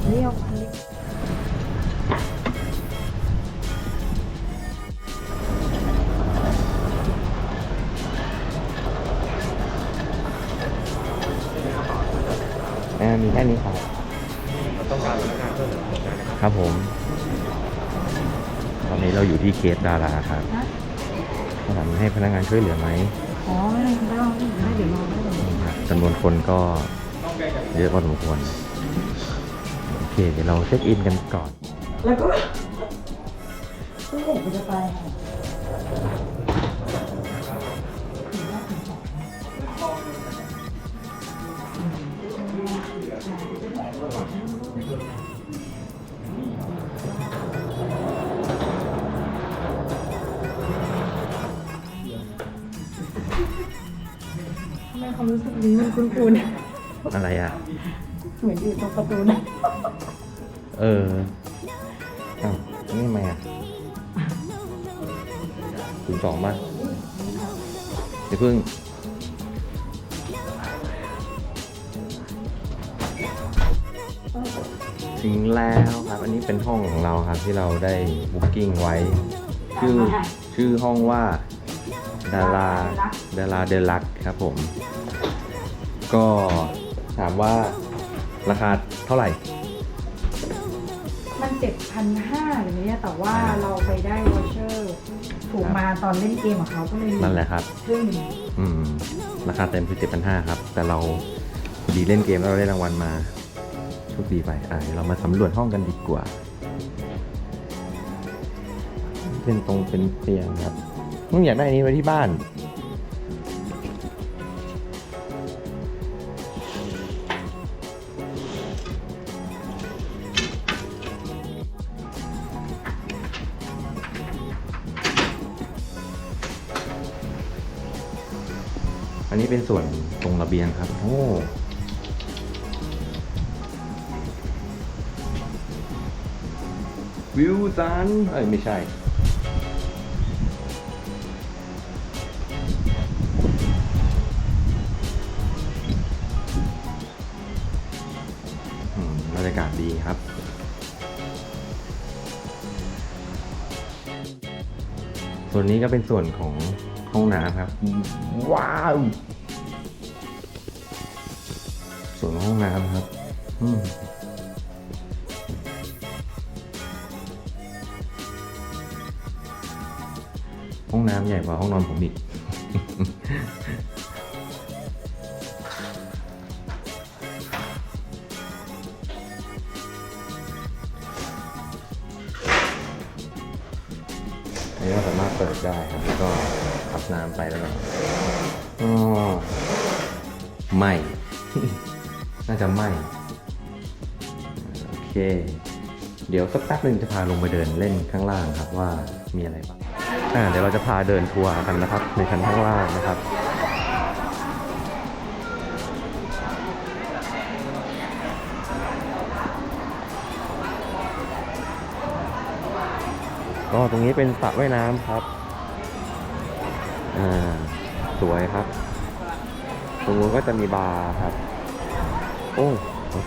เอาคันเล็กอ่ามีแค่นี้ครับต้องการพนักงานเพิ่มหรอครับผม ตอนนี้เราอยู่ที่เคสดาราครับนะถามให้พนักงานช่วยเหลือไหมอ๋อไม่ได้ไม่ไม่เดี๋ยวรอไม่เดี๋ยวรอครับจำนวนคนก็เยอะพอสมควร เคเดี๋ยวเราเช็คอินกันก่อน แล้วก็ก็เห็นมันจะไปค่ะทำไมความรู้สึกนี้มันคุ้นอะไรอะๆเหมือนอยู่ตรงประตูนะ เอออ้าวนี่ทำไมอะศูนย์สองป่ะเดี๋ยวเพิ่งถึงแล้วครับ อันนี้เป็นห้องของเราครับที่เราได้บุ๊กิ้งไว้ ชื่อชื่อห้องว่าดาราดาราเดลักครับผม ก็ถามว่าราคาเท่าไหร่ มันเจ็ดพันห้าหรือเนี่ยแต่ว่าอ่าเราไปได้วอเชอร์ถูกมาตอนเล่นเกมของเขาก็เลยนั่นแหละครับครึ่งหนึ่งอืม ราคาเต็มคือเจ็ดพันห้าครับ แต่เราพอดีเล่นเกมแล้วเราได้รางวัลมาโชคดีไปอะเดี๋ยวเรามาสำรวจห้องกันดีกว่า เป็นตรงเป็นเตียงครับมึงอยากได้อันนี้ไว้ที่บ้าน อันนี้เป็นส่วนตรงระเบียงครับ โอ้วิวสันเอ้ยไม่ใช่ บรรยากาศดีครับ ส่วนนี้ก็เป็นส่วนของ ห้องน้ำครับ ว้าวส่วนของห้องน้ำครับอืมห้องน้ำใหญ่กว่าห้องนอนผมอีกอันนี้ก็สามารถเปิดได้ครับแล้วก็ขั บน้ำไปแล้วก็อ๋อไม่น่าจะไม่โอเค เดี๋ยวสักแป๊บหนึ่งจะพาลงไปเดินเล่นข้างล่างครับว่ามีอะไรบ้างอ่าเดี๋ยวเราจะพาเดินทัวร์กันนะครับ ในชั้นข้างล่างนะครับก็ตรงนี้เป็นสระว่ายน้ำครับ อ่า สวยครับ ตรงนู้นก็จะมีบาร์ครับ โอ้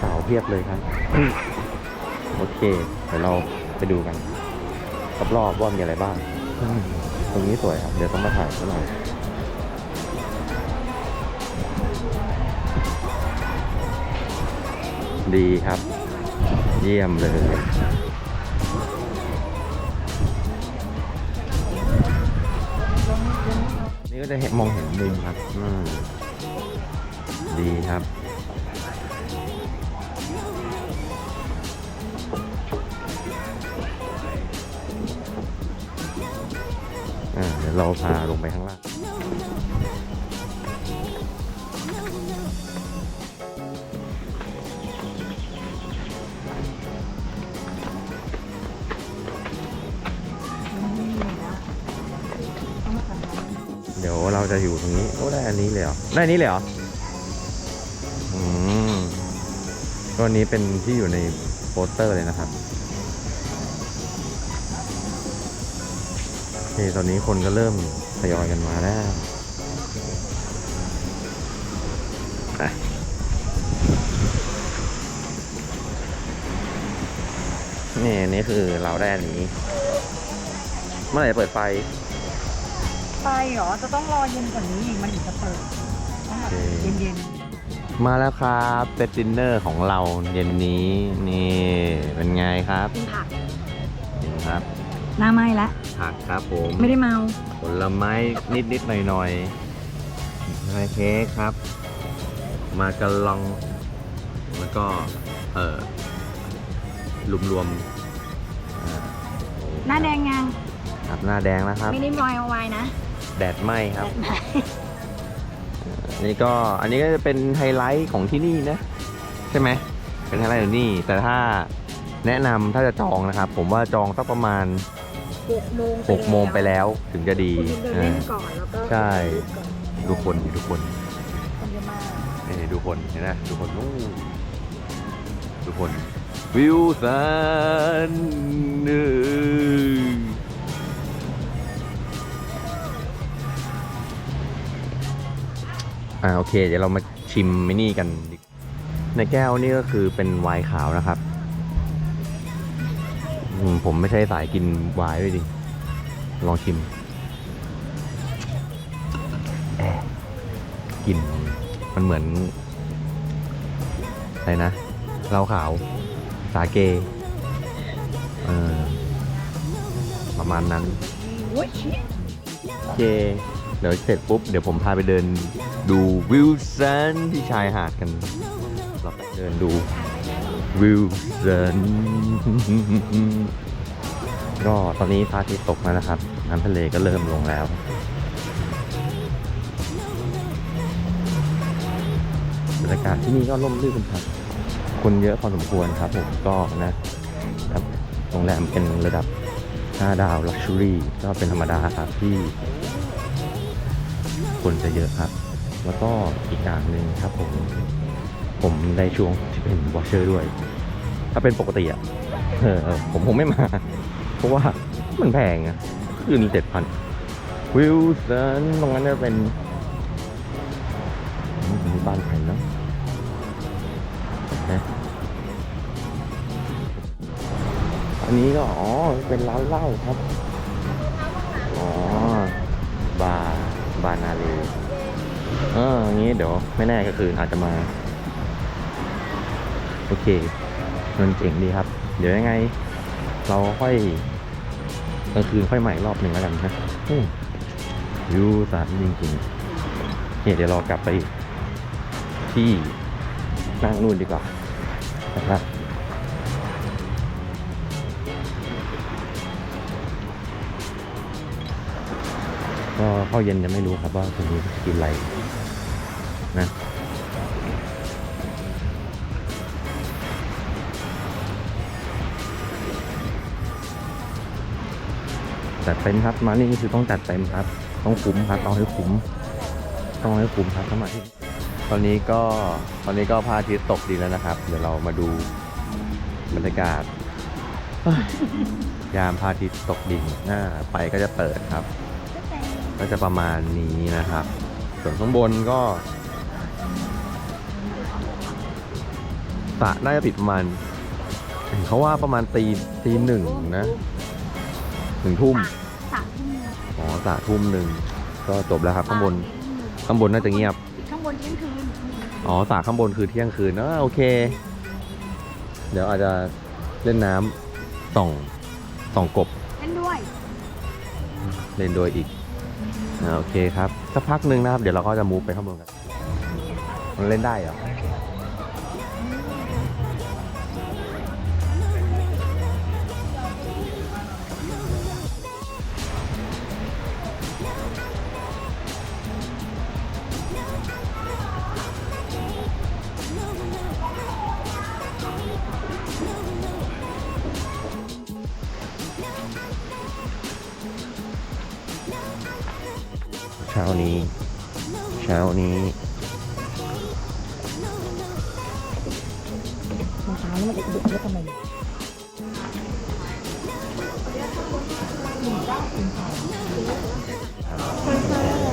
สาวเพียบเลยครับ โอเค เดี๋ยวเราไปดูกันรอบๆว่ามีอะไรบ้าง ตรงนี้สวยครับ เดี๋ยวต้องมาถ่ายซะหน่อยดีครับ เยี่ยมเลย ก็จะเห็นมองเห็นมุมครับอืมดีครับอ่าเดี๋ยวเราพาลงไปข้างล่าง จะอยู่ตรงนี้ โอ้ได้อันนี้เลยเหรอได้อันนี้เลยเหรออืมก็อันนี้เป็นที่อยู่ในโปสเตอร์เลยนะครับโอเคตอนนี้คนก็เริ่มทยอยกันมาแล้วนี่นนี่คือเราได้อันนี้ เมื่อไหร่จะเปิดไฟ ไปเหรอ จะต้องรอเย็นกว่านี้อีกมันถึงจะเปิดต้องแบบโอเคเย็นมาแล้วครับเซตดินเนอร์ของเราเย็นนี้นี่เป็นไงครับๆกินผักนี่ครับ หน้าไหม้ละ ผักครับผมไม่ได้เมา ผลไม้นิดนิดๆหน่อยหน่อยๆอะไรเค้กครับ มากระลอง แล้วก็ เออรวมๆอ่าหน้าแดงยังครับหน้าแดงแล้วครับ ไม่ได้วายเอาไว้นะ แดดไหมครับอันนี้ก็อันนี้ก็จะเป็นไฮไลท์ของที่นี่นะ ใช่ไหม เป็นไฮไลท์ของนี่ แต่ถ้าแนะนำถ้าจะจองนะครับ ผมว่าจองสักประมาณหกโมง6โมงไปแล้วถึงจะดีคุณเดินเล่นก่อนแล้วก็ใช่ก่อนดูคนดูคนคนเยอะมากนี่ดูคนเห็นไหมดูคนนู้นดูคนวิวสันเน อ่าโอเค เดี๋ยวเรามาชิมมินี่กันดิในแก้วนี่ก็คือเป็นไวน์ขาวนะครับอืมผมไม่ใช่สายกินไวน์ด้วยดิ ลองชิมแอะกลิ่นมันเหมือนอะไรนะเหล้าขาว สาเกเออประมาณนั้นโอ้ยชิโอเค เดี๋ยวเสร็จปุ๊บ เดี๋ยวผมพาไปเดินดูวิวสันที่ชายหาดกัน เราไปเดินดูวิวสันก็ตอนนี้พระอาทิตย์ตกแล้วนะครับ น้ำทะเลก็เริ่มลงแล้ว บรรยากาศที่นี่ก็ร่มรื่นครับ คนเยอะพอสมควรครับผมก็นะครับโรงแรมเป็นระดับ 5 ดาวลักชัวรี่ก็เป็นธรรมดาครับที่ คนจะเยอะครับ แล้วก็อีกอย่างหนึ่งครับผม ผมได้ช่วงที่เป็นวอชเชอร์ด้วย ถ้าเป็นปกติอะเออผมคงไม่มา เพราะว่ามันแพงอะคืนเจ็ดพันวิลสันตรงนั้นจะเป็นมีบ้านใครเนาะนะอันนี้ก็อ๋อเป็นร้านเหล้าครับ เอออย่างนี้เดี๋ยวไม่แน่ก็คืออาจจะมา โอเคมันเจ๋งดีครับ เดี๋ยวยังไง เราค่อยกลางคืนค่อยใหม่รอบหนึ่งแล้วกันนะอืมวิวสารจริงๆเนี่ยเดี๋ยวเรากลับไปที่นั่งนู่นดีกว่านะครับก็ข้าวเย็นยังไม่รู้ครับว่าคืนนี้จะกินอะไร นะจัดเต็มครับมานี่คือต้องจัดเต็มครับ ต้องคุ้มครับเอาให้คุ้มต้องให้คุ้มครับสมัยตอนนี้ก็ตอนนี้ก็พระอาทิตย์ตกดีแล้วนะครับ เดี๋ยวเรามาดูบรรยากาศยยามพระอาทิตย์ตกดินหน้าไปก็จะเปิดครับ ก็จะประมาณนี้นะครับ ส่วนข้างบนก็ สระน่าจะปิดประมาณเห็นเขาว่าประมาณตีตีหนึ่งนะหนึ่งทุ่มสามทุ่มอ๋อสระทุ่มหนึ่งก็จบแล้วครับข้างบนข้างบนน่าจะเงียบ ข้างบนเที่ยงคืนอ๋อสระข้างบนคือเที่ยงคืนเออโอเค เดี๋ยวอาจจะเล่นน้ำส่องส่องกบเล่นด้วย เล่นด้วยอีกอ่าโอเคครับสักพักหนึ่งนะครับ เดี๋ยวเราก็จะมูฟไปข้างบนกันมันเล่นได้เหรอ แล้วมันจะดึกแล้วทำไม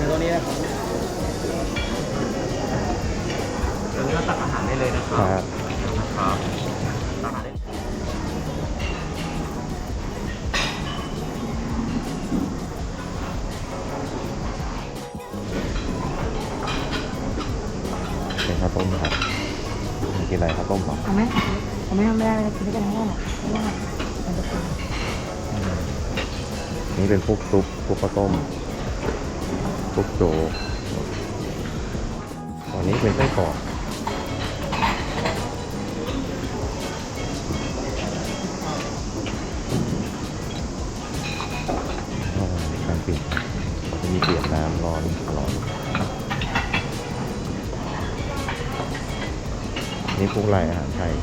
ตัวนี้นะนี้ก็ตักอาหารได้เลยนะคครัรับบครับตักอาหารได้เป็นข้าวต้มครับกินอะไรข้าวต้มเหรอเอาไหม เอาไมไม่ได้ไม่ได้กินด้กันทั้งวันอะเพราะว่ามันจะเป็นนี่เป็นพวกซุปพวกข้าวต้มพวกโจ๊กตอนนี้เป็นไส้กรอกการปิดจะมีเปียกน้ำร้อนร้อนนี่พวกลายอาหารไทย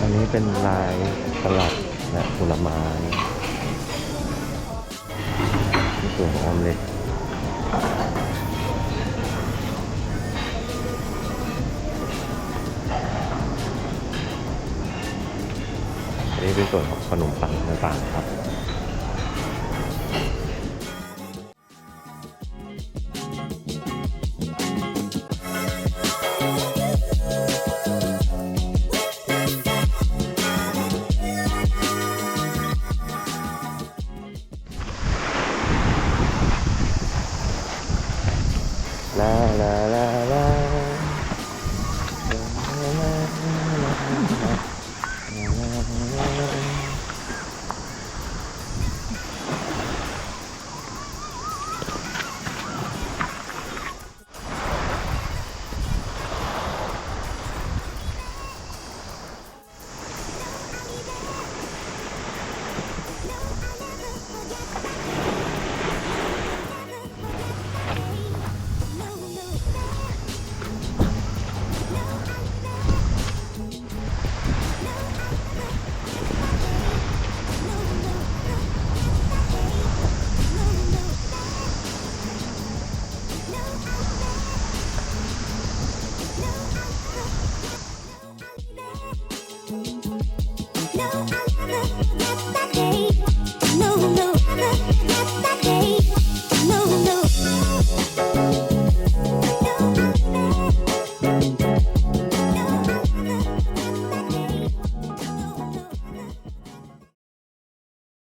อันนี้เป็นลายสลัดและผลไม้นส่วนของออมเล็ตอันนี้เป็นส่วนของขนมปังต่างๆครับ ลาลาลา